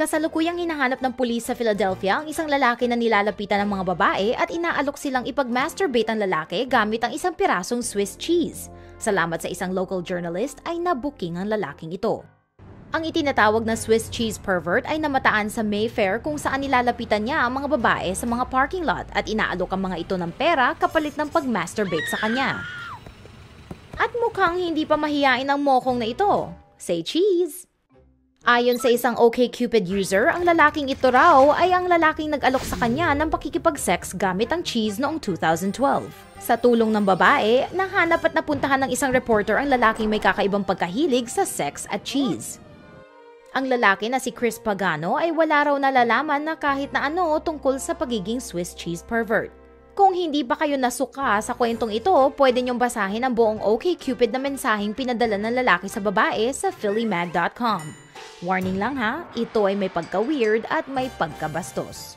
Kasalukuyang hinahanap ng pulis sa Philadelphia ang isang lalaki na nilalapitan ng mga babae at inaalok silang ipag-masturbate ang lalaki gamit ang isang pirasong Swiss cheese. Salamat sa isang local journalist ay nabuking ang lalaking ito. Ang itinatawag na Swiss cheese pervert ay namataan sa Mayfair kung saan nilalapitan niya ang mga babae sa mga parking lot at inaalok ang mga ito ng pera kapalit ng pag-masturbate sa kanya. At mukhang hindi pa mahiyain ang mokong na ito. Say cheese! Ayon sa isang OkCupid user, ang lalaking ito raw ay ang lalaking nag-alok sa kanya ng pakikipag-sex gamit ang cheese noong 2012. Sa tulong ng babae, nahanap at napuntahan ng isang reporter ang lalaking may kakaibang pagkahilig sa sex at cheese. Ang lalaki na si Chris Pagano ay wala raw nalalaman na kahit na ano tungkol sa pagiging Swiss cheese pervert. Kung hindi pa kayo nasuka sa kwentong ito, pwede niyong basahin ang buong OkCupid na mensaheng pinadala ng lalaki sa babae sa phillymag.com. Warning lang ha, ito ay may pagka-weird at may pagkabastos.